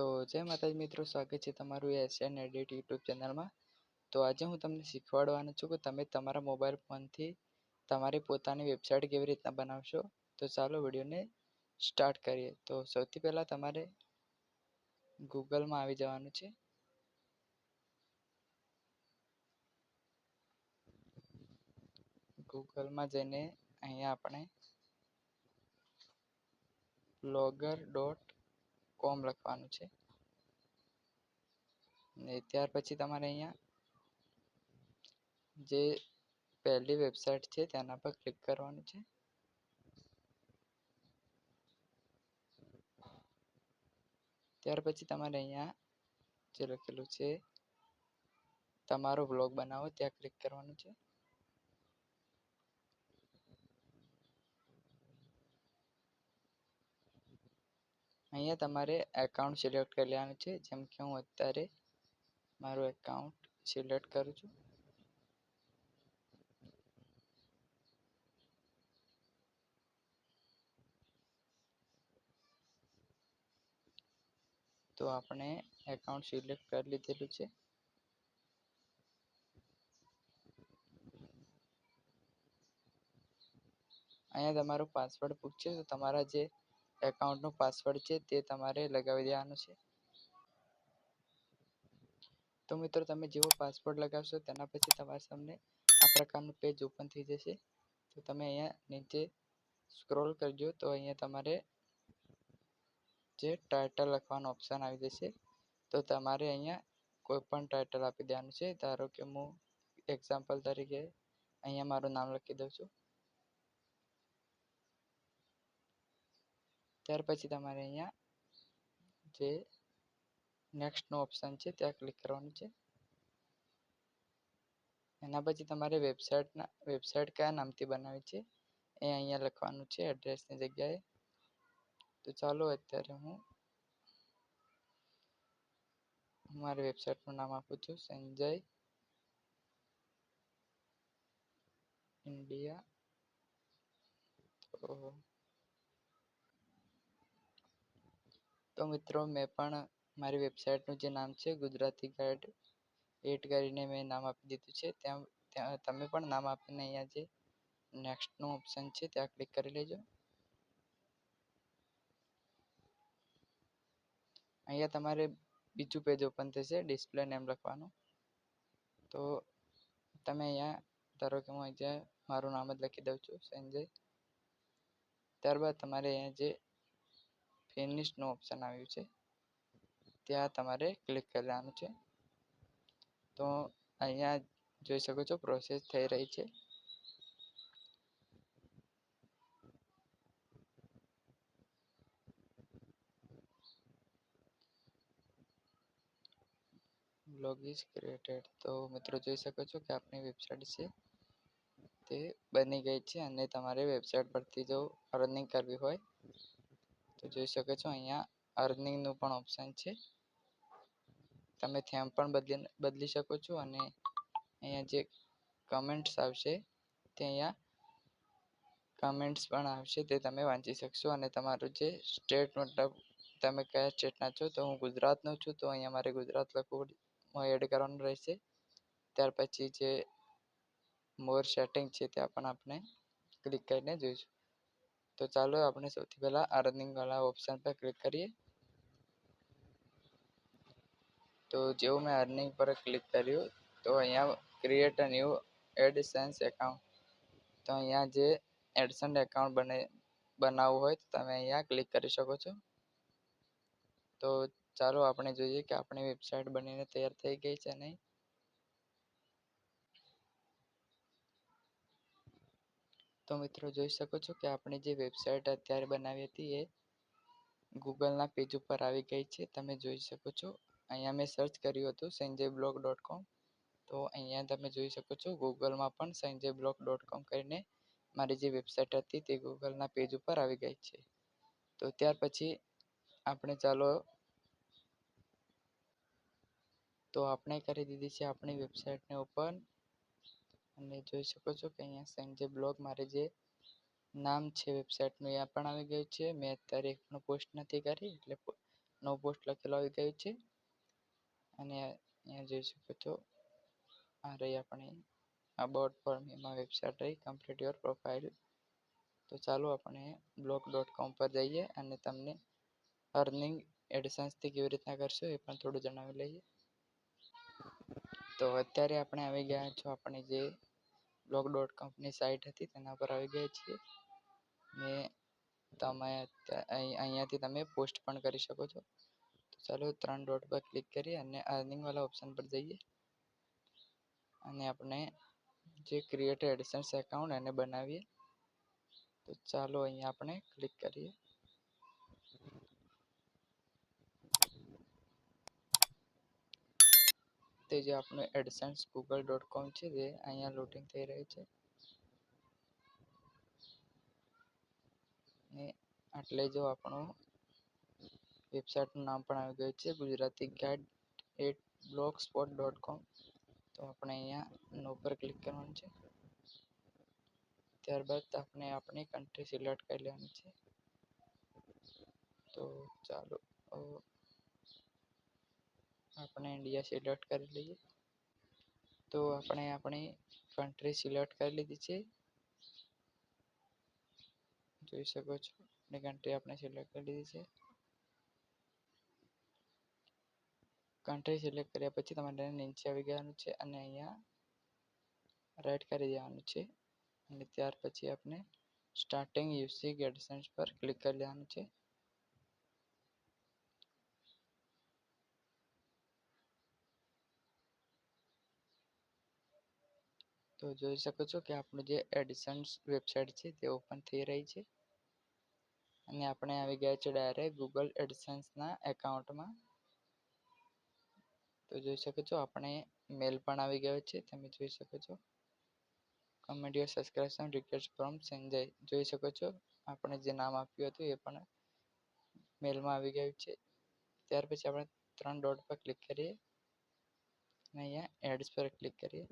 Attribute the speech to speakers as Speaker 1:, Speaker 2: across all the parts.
Speaker 1: તો જય માતાજી મિત્રો, સ્વાગત છે તમારું એશિયન એડિટ યુટ્યુબ ચેનલમાં. તો આજે હું તમને શીખવાડવાનો છું કે તમે તમારા મોબાઈલ ફોનથી તમારી પોતાની વેબસાઇટ કેવી રીતના બનાવશો. તો ચાલો વિડીયોને સ્ટાર્ટ કરીએ. તો સૌથી પહેલાં તમારે ગૂગલમાં આવી જવાનું છે. ગૂગલમાં જઈને અહીંયા આપણે બ્લોગર ડોટ કોમ લખવાનું છે. ને ત્યાર પછી તમારે અહીંયા જે પહેલી વેબસાઇટ છે તેના પર ક્લિક કરવાનું છે. ત્યાર પછી તમારે અહીંયા જે લખેલું છે, તમારો બ્લોગ બનાવો, ત્યાં ક્લિક કરવાનું છે. અહીંયા તમારે એકાઉન્ટ સિલેક્ટ કરી લેવાનું છે, જેમ કે હું અત્યારે મારું એકાઉન્ટ સિલેક્ટ કરું છું. તો આપણે એકાઉન્ટ સિલેક્ટ કરી લીધેલું છે. અહીંયા તમારો પાસવર્ડ પૂછશે તો તમારા જે એકાઉન્ટનો પાસવર્ડ છે તે તમારે લગાવી દેવાનો છે. તો મિત્રો, તમે જેવો પાસવર્ડ લગાવશો, તેના પછી તમારા સામે આ પ્રકારનું પેજ ઓપન થઈ જશે. તો તમે અહીંયા નીચે સ્ક્રોલ કરજો, તો અહીંયા તમારે જે ટાઇટલ લખવાનો ઓપ્શન આવી જશે. તો તમારે અહીંયા કોઈ પણ ટાઇટલ આપી દેવાનું છે. ધારો કે હું એક્ઝામ્પલ તરીકે અહીંયા મારું નામ લખી દઉં છું. ત્યાર પછી તમારે અહીંયા જે નેક્સ્ટનો ઓપ્શન છે, ત્યાં ક્લિક કરવાનું છે. એના પછી તમારે વેબસાઇટના વેબસાઇટ કયા નામથી બનાવી છે? એ અહીંયા લખવાનું છે એડ્રેસની જગ્યાએ. તો ચાલો અત્યારે હું મારી વેબસાઇટનું નામ આપું છું, સંજય ઇન્ડિયા તો તો મિત્રો, મેં પણ મારી વેબસાઇટનું જે નામ છે, ગુજરાતી ગાઈડ એટ કરીને મેં નામ આપી દીધું છે. ત્યાં ત્યાં, તમે પણ નામ આપીને અહીંયા જે નેક્સ્ટનું ઓપ્શન છે, ત્યાં ક્લિક કરી લેજો. અહીંયા તમારે બીજું પેજ ઓપન થશે ડિસ્પ્લે નેમ લખવાનું. તો તમે અહીંયા, ધારો કે હું અહીંયા મારું નામ જ લખી દઉં છું, સંજય. ત્યારબાદ તમારે અહીંયા જે ફિનિશનું ઓપ્શન આવ્યું છે ત્યાં તમારે ક્લિક કરવાનું છે. તો અહીંયા જોઈ શકો છો પ્રોસેસ થઈ રહી છે. બ્લોગ ઇઝ ક્રિએટેડ તો મિત્રો જોઈ શકો છો કે આપણી વેબસાઇટ છે તે બની ગઈ છે અને તમારે વેબસાઇટ પરથી જો અર્નિંગ કરવી હોય તો જોઈ શકો છો અહીંયા અર્નિંગનું પણ ઓપ્શન છે. તમે થેમ પણ બદલી બદલી શકો છો અને અહીંયા જે કમેન્ટ્સ આવશે તે અહીંયા કમેન્ટ્સ પણ આવશે તે તમે વાંચી શકશો અને તમારું જે સ્ટેટ મતલબ તમે કયા સ્ટેટના છો, તો હું ગુજરાતનો છું, તો અહીંયા મારે ગુજરાત લખવું એડ કરવાનું રહેશે. ત્યાર પછી જે મોર સેટિંગ છે ત્યાં પણ આપણે ક્લિક કરીને જોઈશું. તો ચાલો આપણે સૌથી પહેલાં અર્નિંગવાળા ઓપ્શન પર ક્લિક કરીએ. તો જેવું મેં અર્નિંગ પર ક્લિક કર્યું, તો અહીંયા create a new AdSense account તો અહીંયા જે એડસન્ટ એકાઉન્ટ બને, બનાવવું હોય તો તમે અહીંયા ક્લિક કરી શકો છો. તો ચાલો આપણે જોઈએ કે આપણી વેબસાઇટ બનીને તૈયાર થઈ ગઈ છે નહીં? તો મિત્રો જોઈ શકો છો કે આપણી જે વેબસાઇટ અત્યારે બનાવી હતી એ ગૂગલના પેજ ઉપર આવી ગઈ છે. તમે જોઈ શકો છો. અહીંયા મેં સર્ચ કર્યું હતું સંજય બ્લોગ ડોટ કોમ તો અહીંયા તમે જોઈ શકો છો ગૂગલમાં પણ સંજય બ્લોગ ડોટ કોમ કરીને મારી જે વેબસાઇટ હતી તે ગૂગલના પેજ ઉપર આવી ગઈ છે. તો ત્યાર પછી આપણે ચાલો તો આપણે કરી દીધી છે આપણી વેબસાઇટને ઓપન અને જોઈ શકો છો કે અહીંયા સંજય બ્લોગ મારે જે નામ છે વેબસાઇટનું એ પણ આવી ગયું છે. મેં અત્યારે એક પણ પોસ્ટ નથી કરી, એટલે નો પોસ્ટ લખેલો આવી ગયું છે. અને અહીંયા જોઈ શકો છો, આ રહી આપણી બોર્ડ પર એમાં વેબસાઇટ રહી કમ્પ્લીટ યોર પ્રોફાઇલ તો ચાલો આપણે બ્લોક ડોટ કોમ પર જઈએ અને તમને અર્નિંગ એડસન્સથી કેવી રીતના કરશો એ પણ થોડું જણાવી લઈએ. તો અત્યારે આપણે આવી ગયા છો આપણી જે બ્લોક ડોટ કોમની સાઇટ હતી તેના પર આવી ગયા છીએ. ને તમે અહીંયાથી તમે પોસ્ટ પણ કરી શકો છો. ચાલો ત્રણ ડોટ પર ક્લિક કરી અને અર્નિંગવાળા ઓપ્શન પર જઈએ. અને આપણે જે ક્રિએટ એડિશન્સ એકાઉન્ટ એને બનાવીએ. તો ચાલો અહીંયા આપણે ક્લિક કરીએ. તે જે આપણું એડસન્સ ગૂગલ ડોટ કોમ છે, તે અહીંયા લોડિંગ થઈ રહી છે. ને આટલે જો આપણું વેબસાઇટનું નામ પણ આવી ગયું છે, Gujarati guide at blogspot dot com તો આપણે અહીંયા નો પર ક્લિક કરવાનું છે. ત્યારબાદ આપણે આપણી કન્ટ્રી સિલેક્ટ કરી લેવાની છે. તો ચાલો આપણે ઇન્ડિયા સિલેક્ટ કરી લઈએ. તો આપણે આપણી કન્ટ્રી સિલેક્ટ કરી લીધી છે. જોઈ શકો છો, આપણી કન્ટ્રી આપણે સિલેક્ટ કરી લીધી છે. કન્ટ્રી સિલેક્ટ કર્યા પછી તમારે નીચે આવી જવાનું છે અને અહીંયા રાઈટ કરી દેવાનું છે. અને ત્યાર પછી આપણે સ્ટાર્ટિંગ યુસી ગેડસન્સ પર ક્લિક કરી લેવાનું છે. તો જોઈ શકો છો કે આપણું જે એડિશન્સ વેબસાઇટ છે તે ઓપન થઈ રહી છે. અને આપણે આવી ગયા છે ડાયરેક્ટ ગૂગલ એડસન્સના એકાઉન્ટમાં તો જોઈ શકો છો, આપણે મેલ પણ આવી ગયો છે, તમે જોઈ શકો છો. Comment your subscription request from Sanjay જોઈ શકો છો, આપણે જે નામ આપ્યું હતું એ પણ મેલમાં આવી ગયું છે. ત્યાર પછી આપણે ત્રણ ડોટ પર ક્લિક કરીએ અને અહીંયા એડ્સ પર ક્લિક કરીએ.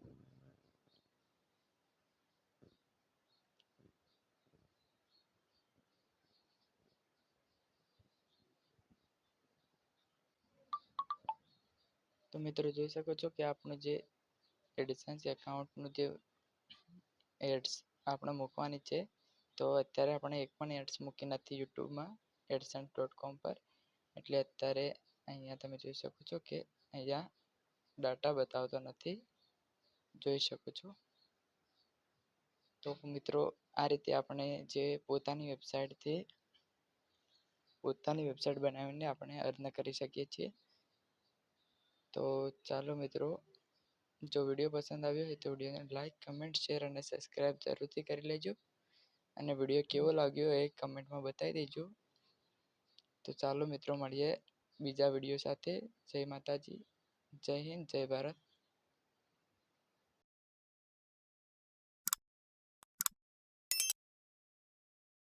Speaker 1: તો મિત્રો જોઈ શકો છો કે આપણું જે એડિશન્સ એકાઉન્ટનું જે એડ્સ આપણે મૂકવાની છે, તો અત્યારે આપણે એક પણ એડ્સ મૂકી નથી યુટ્યુબમાં એડસન્સ ડોટ કોમ પર. એટલે અત્યારે અહીંયા તમે જોઈ શકો છો કે અહીંયા ડાટા બતાવતો નથી. જોઈ શકો છો. તો મિત્રો આ રીતે આપણે જે પોતાની વેબસાઇટથી પોતાની વેબસાઇટ બનાવીને આપણે અર્ન કરી શકીએ છીએ. તો ચાલો મિત્રો, જો વીડિયો પસંદ આવ્યો હોય તો વિડીયોને લાઇક કમેન્ટ શેર અને સબસ્ક્રાઈબ જરૂરથી કરી લેજો. અને વીડિયો કેવો લાગ્યો એ કમેન્ટમાં બતાવી દેજો. તો ચાલો મિત્રો, મળીએ બીજા વીડિયો સાથે. જય માતાજી. જય હિન્દ, જય ભારત.